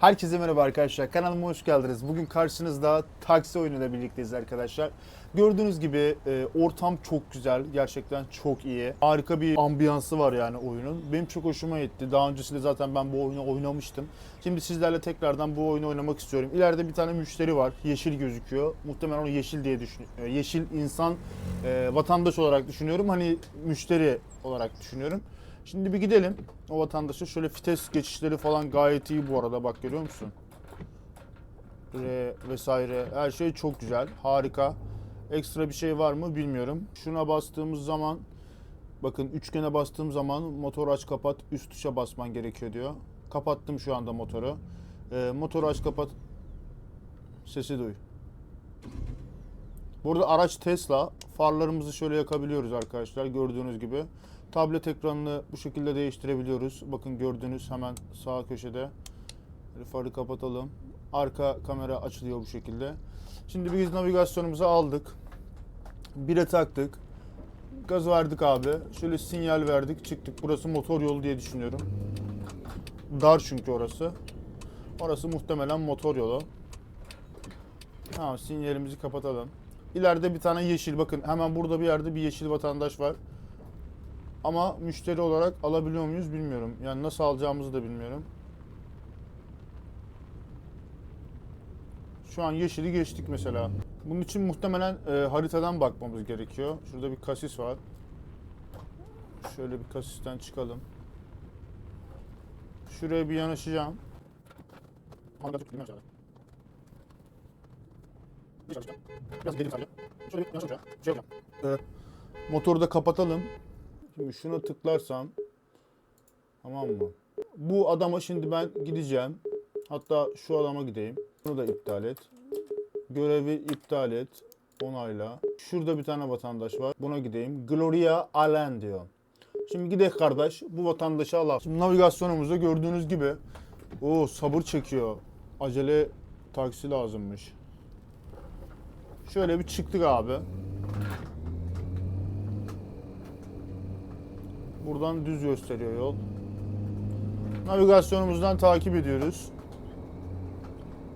Herkese merhaba arkadaşlar. Kanalıma hoş geldiniz. Bugün karşınızda taksi oyunuyla birlikteyiz arkadaşlar. Gördüğünüz gibi e, ortam çok güzel. Gerçekten çok iyi. Harika bir ambiyansı var yani oyunun. Benim çok hoşuma gitti. Daha öncesinde zaten ben bu oyunu oynamıştım. Şimdi sizlerle tekrardan bu oyunu oynamak istiyorum. İleride bir tane müşteri var. Yeşil gözüküyor. Muhtemelen onu yeşil diye düşünüyorum. Yeşil insan e, vatandaş olarak düşünüyorum. Hani müşteri olarak düşünüyorum. Şimdi bir gidelim o vatandaşa. Şöyle vites geçişleri falan gayet iyi bu arada bak görüyor musun? R vesaire her şey çok güzel. Harika. Ekstra bir şey var mı bilmiyorum. Şuna bastığımız zaman bakın üçgene bastığım zaman motor aç kapat üst tuşa basman gerekiyor diyor. Kapattım şu anda motoru. Ee, motoru aç kapat sesi duy. Burada araç Tesla. Farlarımızı şöyle yakabiliyoruz arkadaşlar gördüğünüz gibi. Tablet ekranını bu şekilde değiştirebiliyoruz. Bakın gördüğünüz hemen sağ köşede. Farı kapatalım. Arka kamera açılıyor bu şekilde. Şimdi biz navigasyonumuzu aldık. Bire taktık. Gaz verdik abi. Şöyle sinyal verdik. Çıktık. Burası motor yolu diye düşünüyorum. Dar çünkü orası. Orası muhtemelen motor yolu. Tamam sinyalimizi kapatalım. İleride bir tane yeşil bakın hemen burada bir yerde bir yeşil vatandaş var. Ama müşteri olarak alabiliyor muyuz bilmiyorum. Yani nasıl alacağımızı da bilmiyorum. Şu an yeşili geçtik mesela. Bunun için muhtemelen e, haritadan bakmamız gerekiyor. Şurada bir kasis var. Şöyle bir kasisten çıkalım. Şuraya bir yanaşacağım. Biraz motoru da kapatalım. Şimdi şuna tıklarsam tamam mı? Bu adama şimdi ben gideceğim. Hatta şu adama gideyim. Bunu da iptal et. Görevi iptal et. Onayla. Şurada bir tane vatandaş var. Buna gideyim. Gloria Allen diyor. Şimdi gidelim kardeş. Bu vatandaşı al. Şimdi navigasyonumuzda gördüğünüz gibi o sabır çekiyor. Acele taksi lazımmış. Şöyle bir çıktık abi. Buradan düz gösteriyor yol. Navigasyonumuzdan takip ediyoruz.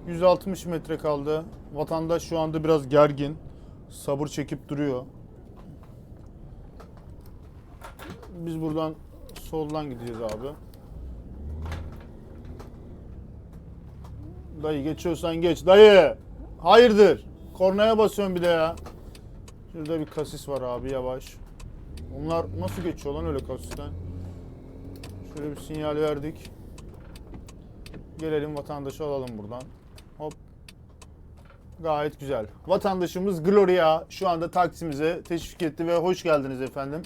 160 metre kaldı. Vatandaş şu anda biraz gergin. Sabır çekip duruyor. Biz buradan soldan gideceğiz abi. Dayı geçiyorsan geç. Dayı! Hayırdır? Kornaya basıyorsun bir de ya. Şurada bir kasis var abi yavaş. Onlar nasıl geçiyor lan öyle kasisten? Şöyle bir sinyal verdik. Gelelim vatandaşı alalım buradan. Hop. Gayet güzel. Vatandaşımız Gloria şu anda taksimize teşvik etti ve hoş geldiniz efendim.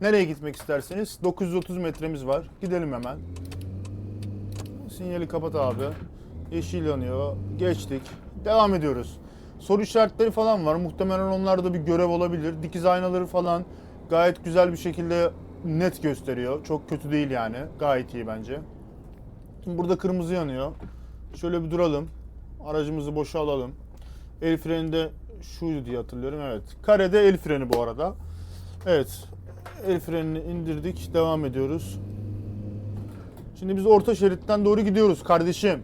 Nereye gitmek isterseniz 930 metremiz var. Gidelim hemen. Sinyali kapat abi. Yeşil yanıyor. Geçtik. Devam ediyoruz. Soru işaretleri falan var. Muhtemelen onlarda bir görev olabilir. Dikiz aynaları falan gayet güzel bir şekilde net gösteriyor. Çok kötü değil yani. Gayet iyi bence. Şimdi burada kırmızı yanıyor. Şöyle bir duralım. Aracımızı boşa alalım. El freni de şuydu diye hatırlıyorum. Evet. Karede el freni bu arada. Evet. El frenini indirdik. Devam ediyoruz. Şimdi biz orta şeritten doğru gidiyoruz kardeşim.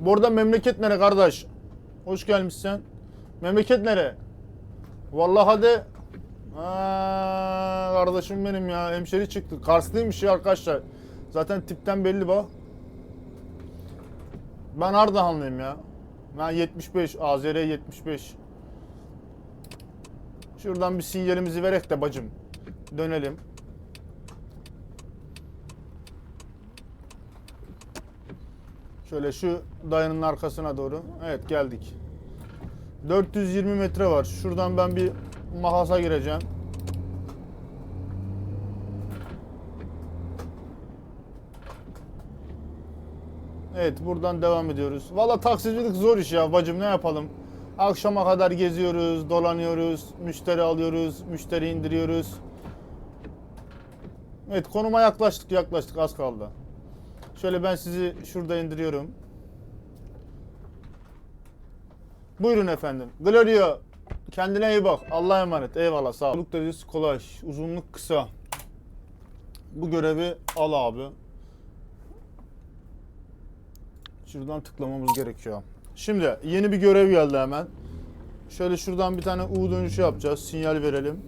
Bu arada memleket nere kardeş? Hoş gelmişsin. Memleket nere? Vallahi hadi. Aa, kardeşim benim ya. Hemşeri çıktı. Karslıymış ya arkadaşlar. Zaten tipten belli bak. Ben Ardahanlıyım ya. Ben 75. AZR 75. Şuradan bir sinyalimizi verek de bacım. Dönelim. Şöyle şu dayanın arkasına doğru. Evet geldik. 420 metre var. Şuradan ben bir mahasa gireceğim. Evet buradan devam ediyoruz. Valla taksicilik zor iş ya bacım ne yapalım. Akşama kadar geziyoruz, dolanıyoruz, müşteri alıyoruz, müşteri indiriyoruz. Evet konuma yaklaştık yaklaştık az kaldı. Şöyle ben sizi şurada indiriyorum. Buyurun efendim. Gloria kendine iyi bak. Allah'a emanet. Eyvallah sağ ol. Uzunluk derecesi kolay. Uzunluk kısa. Bu görevi al abi. Şuradan tıklamamız gerekiyor. Şimdi yeni bir görev geldi hemen. Şöyle şuradan bir tane U dönüşü yapacağız. Sinyal verelim.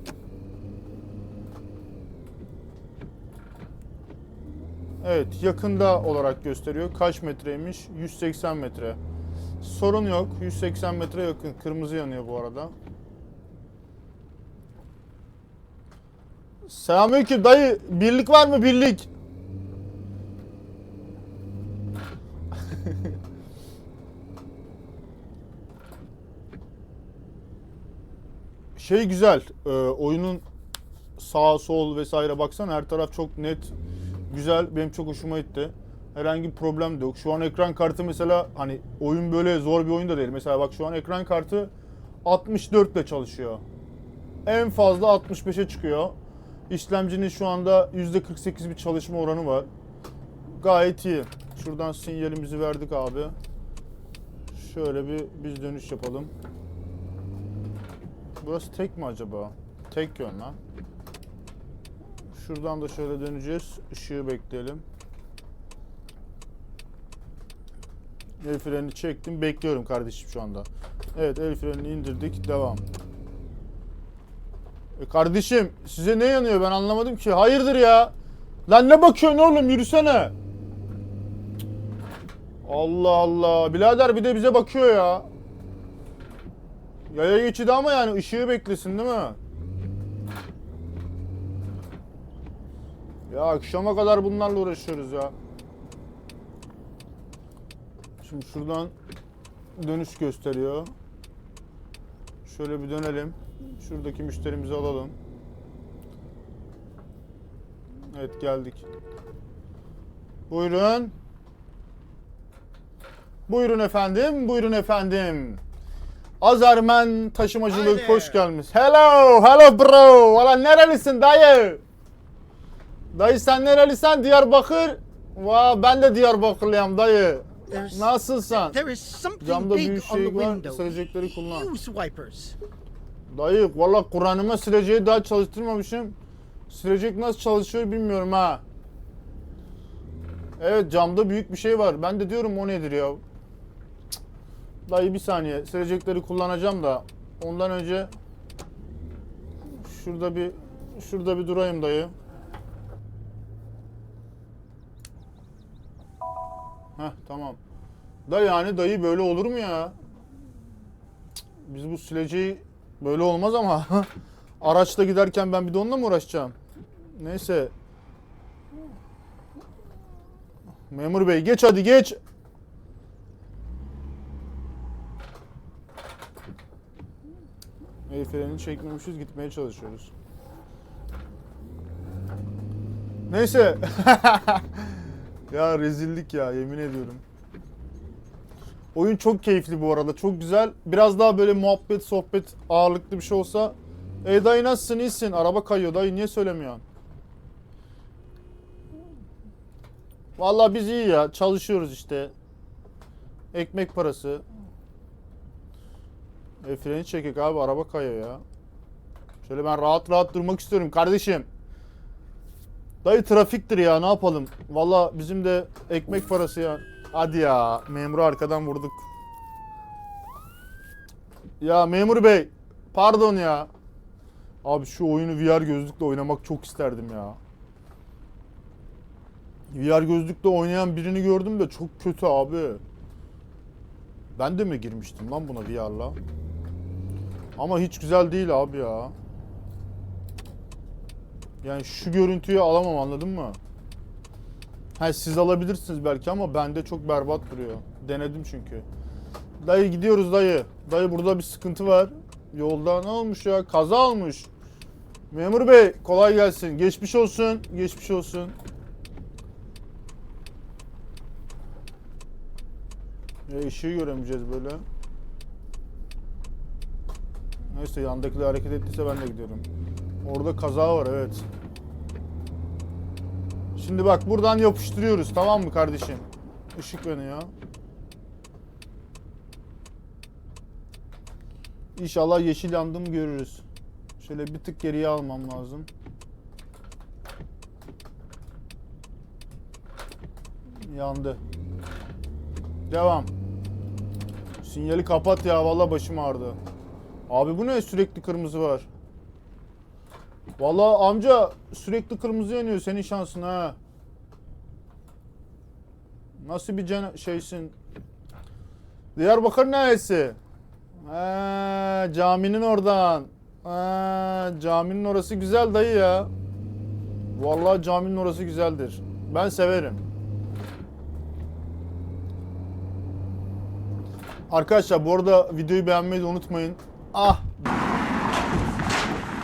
Evet yakında olarak gösteriyor. Kaç metreymiş? 180 metre. Sorun yok. 180 metre yakın. Kırmızı yanıyor bu arada. Selamünaleyküm dayı. Birlik var mı birlik? Şey güzel. e, oyunun sağ sol vesaire baksana her taraf çok net. Güzel. Benim çok hoşuma gitti. Herhangi bir problem de yok. Şu an ekran kartı mesela hani oyun böyle zor bir oyun da değil. Mesela bak şu an ekran kartı 64 ile çalışıyor. En fazla 65'e çıkıyor. İşlemcinin şu anda %48 bir çalışma oranı var. Gayet iyi. Şuradan sinyalimizi verdik abi. Şöyle bir biz dönüş yapalım. Burası tek mi acaba? Tek yön lan. Şuradan da şöyle döneceğiz. Işığı bekleyelim. El frenini çektim. Bekliyorum kardeşim şu anda. Evet el frenini indirdik. Devam. E kardeşim size ne yanıyor ben anlamadım ki. Hayırdır ya? Lan ne bakıyorsun oğlum yürüsene. Allah Allah. Birader bir de bize bakıyor ya. Yaya geçidi ama yani ışığı beklesin değil mi? Ya akşama kadar bunlarla uğraşıyoruz ya. Şimdi şuradan dönüş gösteriyor. Şöyle bir dönelim. Şuradaki müşterimizi alalım. Evet geldik. Buyurun. Buyurun efendim, buyurun efendim. Azermen taşımacılık Hi hoş gelmiş. Hello, hello bro. Valla nerelisin dayı? Dayı sen nerelisin? Diyarbakır. Va ben de Diyarbakırlıyım dayı. There's- Nasılsın? There is something Camda big büyük on the şey var, window. silecekleri kullan. Use wipers. Dayı valla Kur'an'ıma sileceği daha çalıştırmamışım. Silecek nasıl çalışıyor bilmiyorum ha. Evet camda büyük bir şey var. Ben de diyorum o nedir ya. Cık. Dayı bir saniye silecekleri kullanacağım da ondan önce şurada bir şurada bir durayım dayı. Heh tamam. Da yani dayı böyle olur mu ya? Biz bu sileceği böyle olmaz ama araçla giderken ben bir de onunla mı uğraşacağım? Neyse. Memur bey geç hadi geç. El frenini çekmemişiz gitmeye çalışıyoruz. Neyse. ya rezillik ya yemin ediyorum. Oyun çok keyifli bu arada. Çok güzel. Biraz daha böyle muhabbet, sohbet ağırlıklı bir şey olsa. E dayı nasılsın? İyisin. Araba kayıyor. Dayı niye söylemiyorsun? Vallahi biz iyi ya. Çalışıyoruz işte. Ekmek parası. E freni çekik abi. Araba kayıyor ya. Şöyle ben rahat rahat durmak istiyorum kardeşim. Dayı trafiktir ya ne yapalım. Valla bizim de ekmek parası ya. Hadi ya memuru arkadan vurduk. Ya memur bey pardon ya. Abi şu oyunu VR gözlükle oynamak çok isterdim ya. VR gözlükle oynayan birini gördüm de çok kötü abi. Ben de mi girmiştim lan buna VR'la? Ama hiç güzel değil abi ya. Yani şu görüntüyü alamam anladın mı? Ha siz alabilirsiniz belki ama bende çok berbat duruyor. Denedim çünkü. Dayı gidiyoruz dayı. Dayı burada bir sıkıntı var. Yolda ne olmuş ya? Kaza olmuş. Memur bey kolay gelsin. Geçmiş olsun. Geçmiş olsun. E, ışığı göremeyeceğiz böyle. Neyse yandakiler hareket ettiyse ben de gidiyorum. Orada kaza var evet. Şimdi bak buradan yapıştırıyoruz tamam mı kardeşim? Işık yanıyor. İnşallah yeşil yandım görürüz. Şöyle bir tık geriye almam lazım. Yandı. Devam. Sinyali kapat ya valla başım ağrıdı. Abi bu ne sürekli kırmızı var. Valla amca sürekli kırmızı yanıyor senin şansın ha. Nasıl bir can şeysin? Diyarbakır neresi? Caminin oradan. Ha, caminin orası güzel dayı ya. Vallahi caminin orası güzeldir. Ben severim. Arkadaşlar bu arada videoyu beğenmeyi de unutmayın. Ah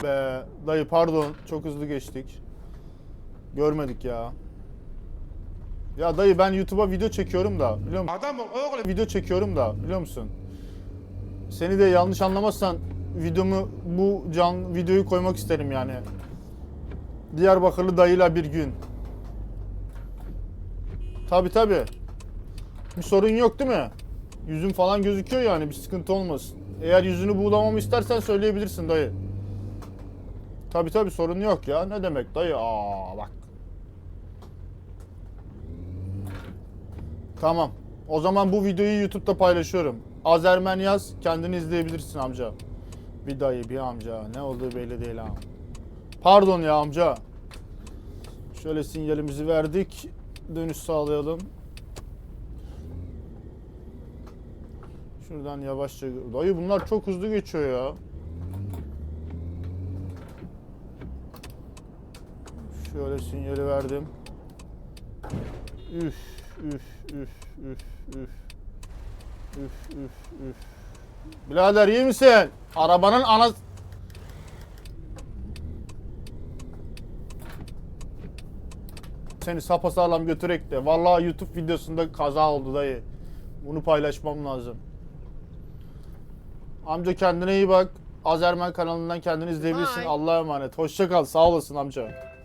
be dayı pardon çok hızlı geçtik. Görmedik ya. Ya dayı ben YouTube'a video çekiyorum da biliyor musun? Adam oğlum. Video çekiyorum da biliyor musun? Seni de yanlış anlamazsan videomu bu can videoyu koymak isterim yani. Diyarbakırlı dayıyla bir gün. Tabi tabi. Bir sorun yok değil mi? Yüzün falan gözüküyor yani bir sıkıntı olmasın. Eğer yüzünü buğulamamı istersen söyleyebilirsin dayı. Tabi tabi sorun yok ya. Ne demek dayı? Aa bak. Tamam. O zaman bu videoyu YouTube'da paylaşıyorum. Azermen yaz, kendini izleyebilirsin amca. Bir dayı, bir amca. Ne olduğu belli değil ha. Pardon ya amca. Şöyle sinyalimizi verdik. Dönüş sağlayalım. Şuradan yavaşça... Dayı bunlar çok hızlı geçiyor ya. Şöyle sinyali verdim. Üf, üf, üf, üf, üf. Üf, üf, üf. Birader iyi misin? Arabanın ana... Seni sapasağlam götürek de. Vallahi YouTube videosunda kaza oldu dayı. Bunu paylaşmam lazım. Amca kendine iyi bak. Azermen kanalından kendini izleyebilirsin. Allah'a emanet. Hoşça kal. Sağ olasın amca.